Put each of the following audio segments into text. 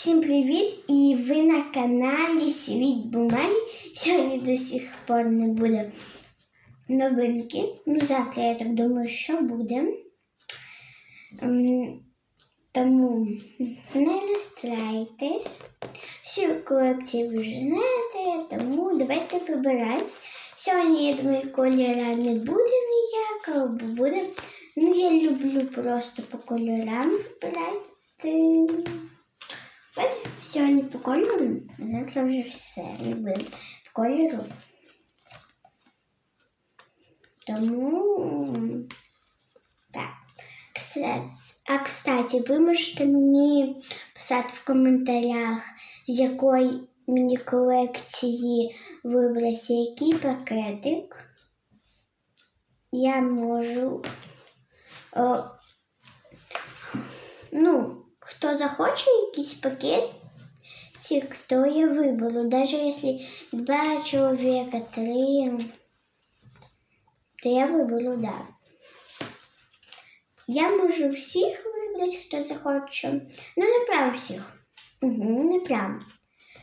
Всім привіт! І ви на каналі Світ Бумаги. Сьогодні до сих пор не буде новинки. Ну, завтра я так думаю, що буде. Тому не розстраюйтесь. Всі колекції ви вже знаєте, тому давайте вибирати. Сьогодні, я думаю, кольора не буде ніякого, бо буде. Ну, я люблю просто по кольорам вибирати. От сьогодні по кольору, а завтра вже все буде по кольору. Тому так. Кстати, а кстати, ви можете мені писати в коментарях, з якої мені колекції вибрати який пакетик. Я можу. О, ну, хто захоче якийсь пакет, то я виберу. Даже если два человека, три, то я виберу, да. Я можу всіх вибрати, хто захоче. Ну, не прям всіх. Угу, не прям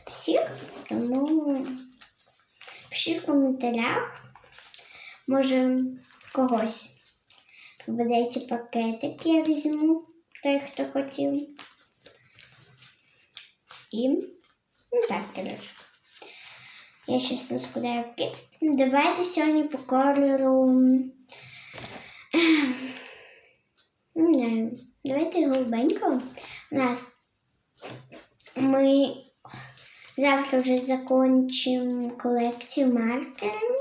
всіх, тому пишіть в коментарях. Може когось попадеться пакетик, я візьму той, хто хотів. І так, коротше. Я щас розкладаю пакетик. Давайте сьогодні по кольору. Не. Давайте голубенько. У нас ми завтра вже закончимо колекцію маркерів.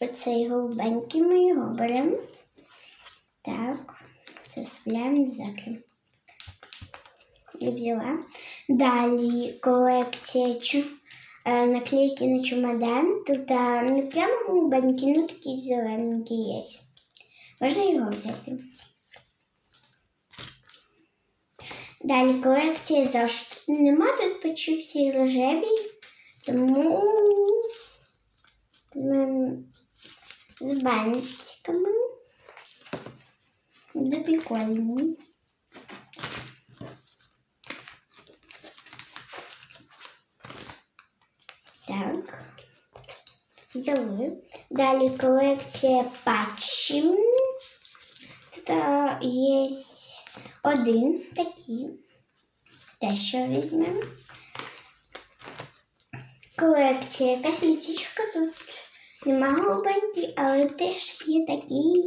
Оцей голубенький ми його беремо. Так, це вставляємо завтра. Я взяла. Далі колекція чу... е, наклейки на чемодан. Тут а, не прямо голубенькі, ну такі зелененькі є. Можна його взяти. Далі колекція зошит. Нема тут почув всі рожеві, тому з бантиками. Да прикольно. Так. Взяли. Далі колекція патчів. Тут є один такий. Те, що візьмемо. Колекція якась літічка тут. Нема голубенький, але теж є такі.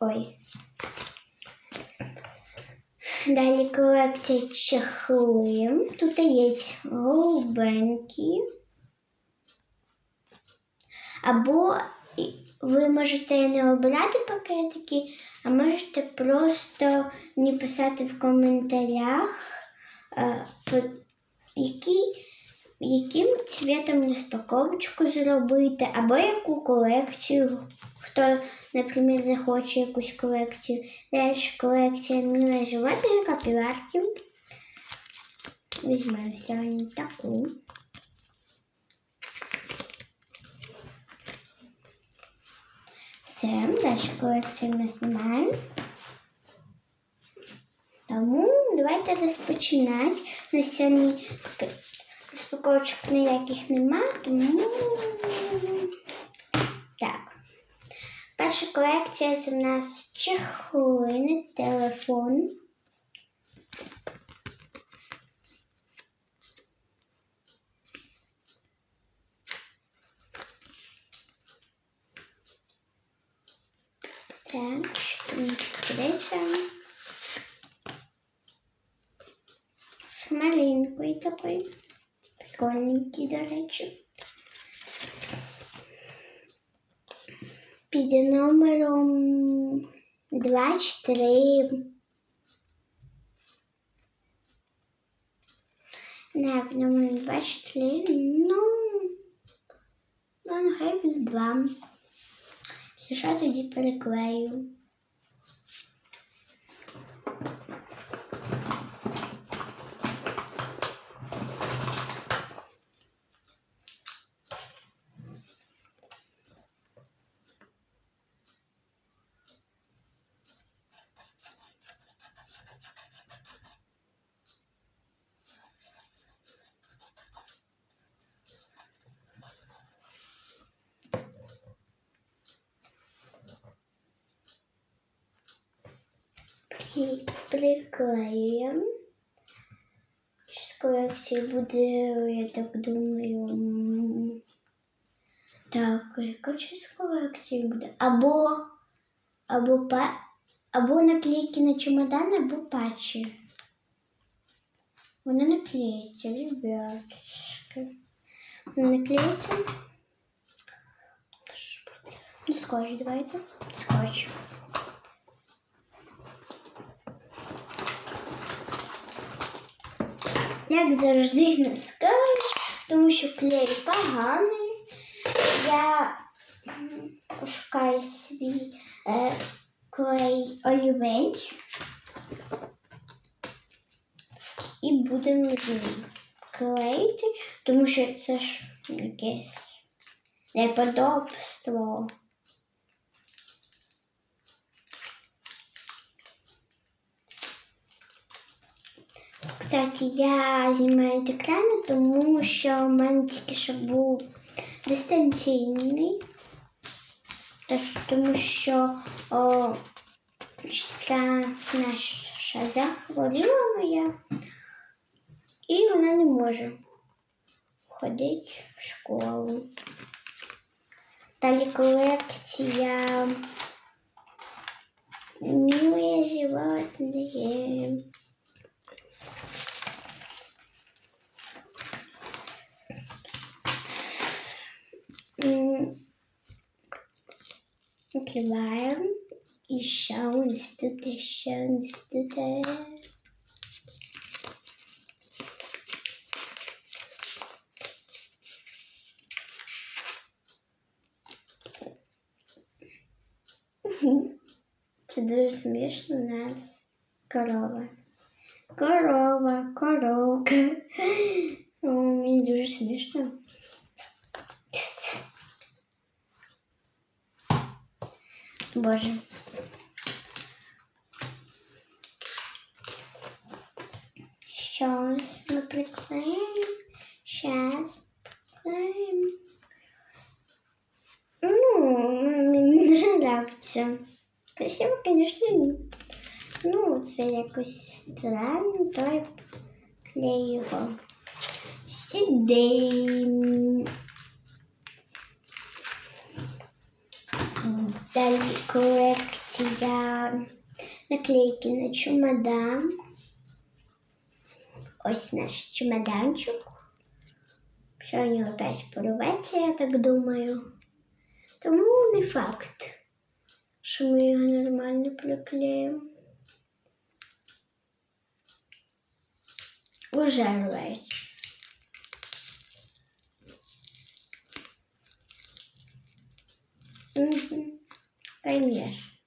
Ой. Далі колекція чехли. Тут є голубенькі. Або ви можете не обирати пакетики, а можете просто мені писати в коментарях, е, який, яким цвітом розпаковочку зробити, або яку колекцію. Хто, наприклад, захоче якусь колекцію. Далі колекція милих животних капіларків. Візьмемо сьогодні таку. Все, далі колекцію ми знімаємо. Тому давайте розпочинати. На сьогодні розпаковочок ніяких нема, тому так. Перша колекція це в нас чехли на телефон. Так, що там відкриється. З малинкою такою. Прикольненький, до речі. Під номером 24. Не, під номером 24. Ну, ну, нехай буде 2. Що, тоді переклею. приклеюємо. З колекції буде, я так думаю. м, Так, яка ще з колекції буде? Або, або, па, або наклейки на чемодан, або патчі. Вона наклеїться, ребяточки. Вона наклеїться. Ну, скотч давайте. Скотч. Як завжди не скотч, тому що клей поганий. Я шукаю свій е, клей олівець. І будемо клеїти, тому що це ж якесь неподобство. Кстати, я знімаю з екрану, тому що в мене тільки що був дистанційний. Тому що о, наша захворіла моя, і вона не може ходити в школу. Далі колекція милые животные. М, Открываем. И schauen, ist das schön, ist das... Це дуже смішно у нас корова. Корова, коровка. О, мені дуже смішно. Боже. Щас ми приклеїмо. Щас приклеїмо. Ну, мені дуже нравится. Красиво, конечно, ні. Ну, це якось странно, то я клею його. Сидим. Далі колекція наклейки на чемодан. Ось наш чемоданчик. Сьогодні опять порветься, я так думаю. Тому не факт, що ми його нормально приклеїмо. Уже рветься. Угу. Конечно.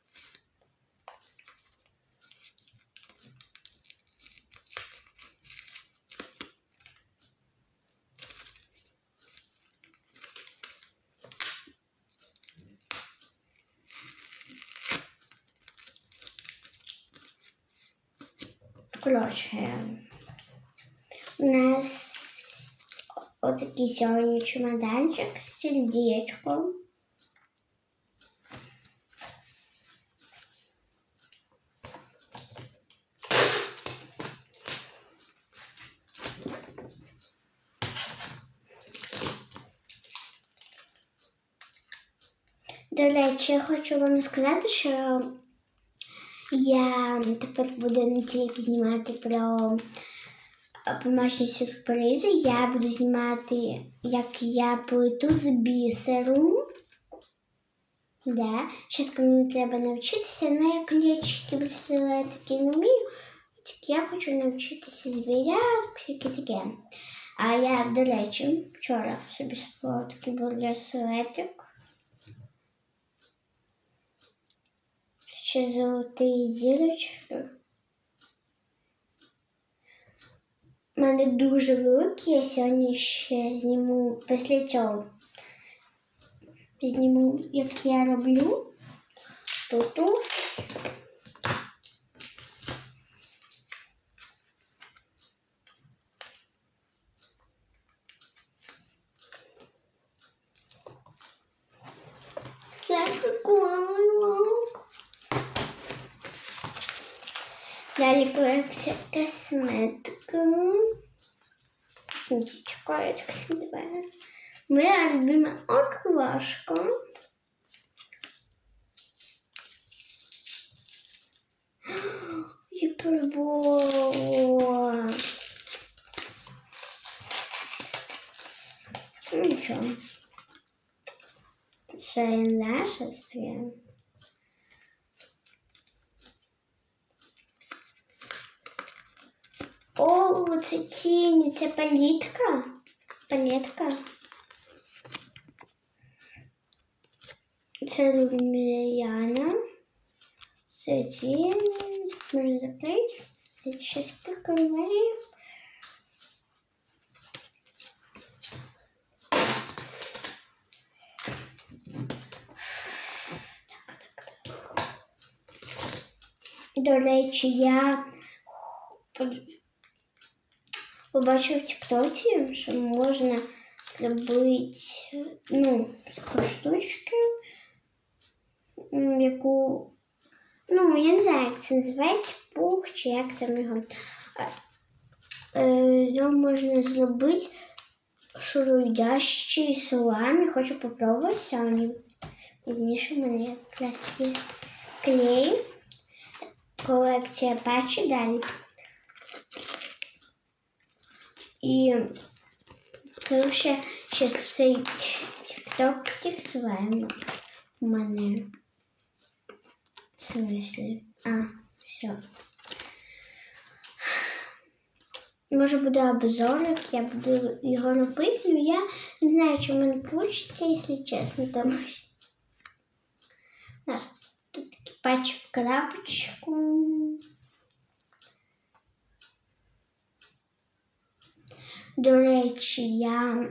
Коротше, у нас отакий сьогодні чемоданчик з сердечком. До речі, хочу вам сказати, що я тепер буду не тільки знімати про домашні сюрпризи, я буду знімати, як я плету з бісеру. Да. Спочатку мені треба навчитися, але я клечки браслетики не вмію. Тільки я хочу навчитися звіряток, всяке таке. А я, до речі, вчора собі спала такий браслетик. Ще золотий зірочки. У мене дуже великі, я сьогодні ще зніму після цього. Зніму, як я роблю. Тут. Все прикольно. Далі колекція косметики. Косметичка, я так називаю. Моя любима открывашка. Гіпербола. Ну, Нічого. Це наша стрія. О, це тіні, це палітка. Палетка. Це Lumiliana. Це тіні. Можна закрити. Я щось прикриваю. До речі, я побачив в Тіктоці, що можна зробити ну, таку штучку, яку, ну, я не знаю, як це називається, пух чи як там його. Е, е, Його можна зробити шуруйдящий саламі. Хочу попробувати сьогодні. Пізніше в мене якраз клей. Колекція патчі далі. І це ще щось цей тік-ток тіксуємо у мене. В смислі? А, все. Може буде обзорик, я буду його робити, але я не знаю, чи в мене вийде, якщо чесно, тому що у нас тут патч в крапочку. До речі, я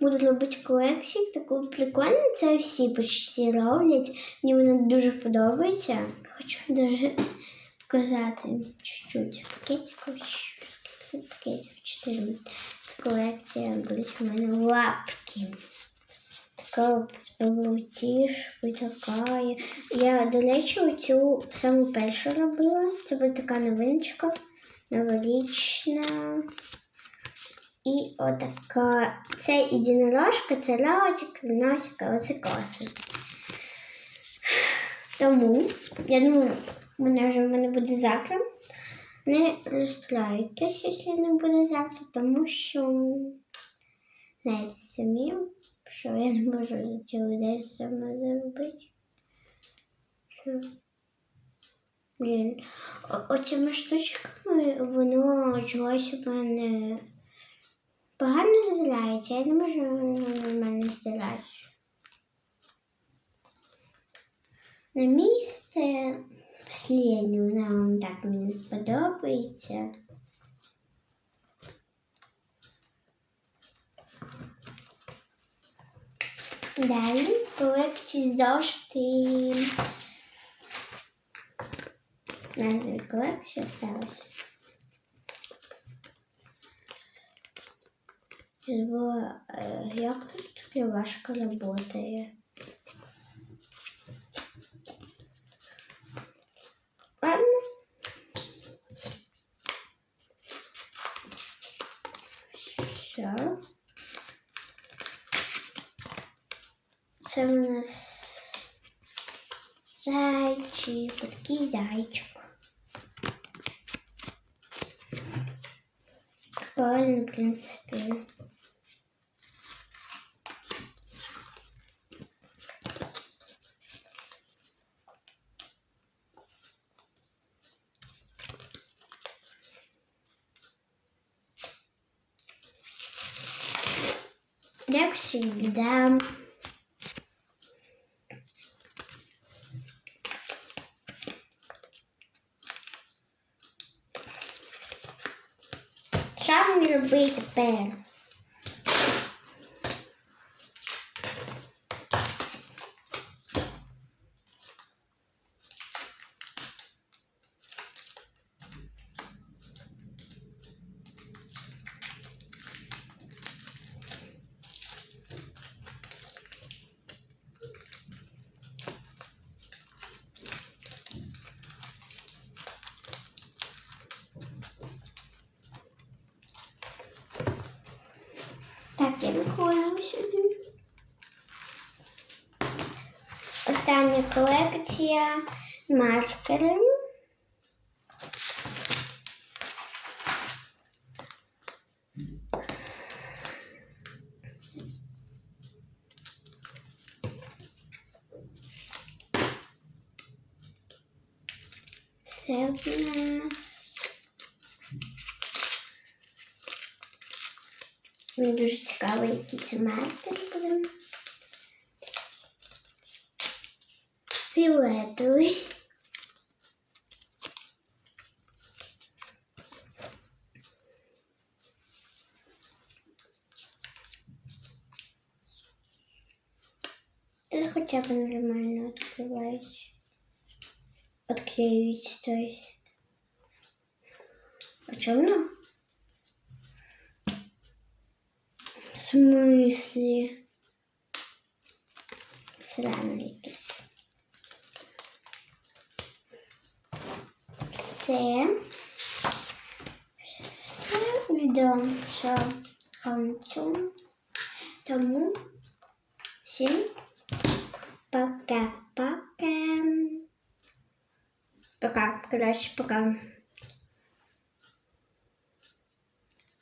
буду робити колекцію, таку прикольну. Це всі почти роблять. Мені вона дуже подобається. Хочу дуже показати чуть-чуть. Пакетиків, пакетів 4. Це колекція будуть у мене лапки. Така павутішка така. Я, до речі, оцю саму першу робила. Це буде така новиночка новорічна. І отака. Це єдинорожка, це ротик, носик, а оце коси. Тому, я думаю, мене вже в мене буде завтра. Не розстраюйтесь, якщо не буде завтра, тому що, знаєте самі, що я не можу за цілий день сама зробити. Блін, оцими штучками воно чогось у мене погано здирається, я не можу нормально здирати. На місце вона вам так мені сподобається. Далі колекції зошити. Назви колекції осталось. Бо, е, як тут кривашка работає? Ладно. Все. Це у нас зайчик, такий зайчик. Прикольно, в принципі. Как всегда. Що мені робити тепер? Так, я викладаю сюди. Остання колекція маркерів. Мені дуже цікаво, які це маркери будемо. Фіолетовий. Це хоча б нормально відкривається. Отклеивать, то есть. А чё Смысле? Сраный якийсь. Все. Все відомо, що хочу. Тому всім пока-пока. Пока, короче, пока.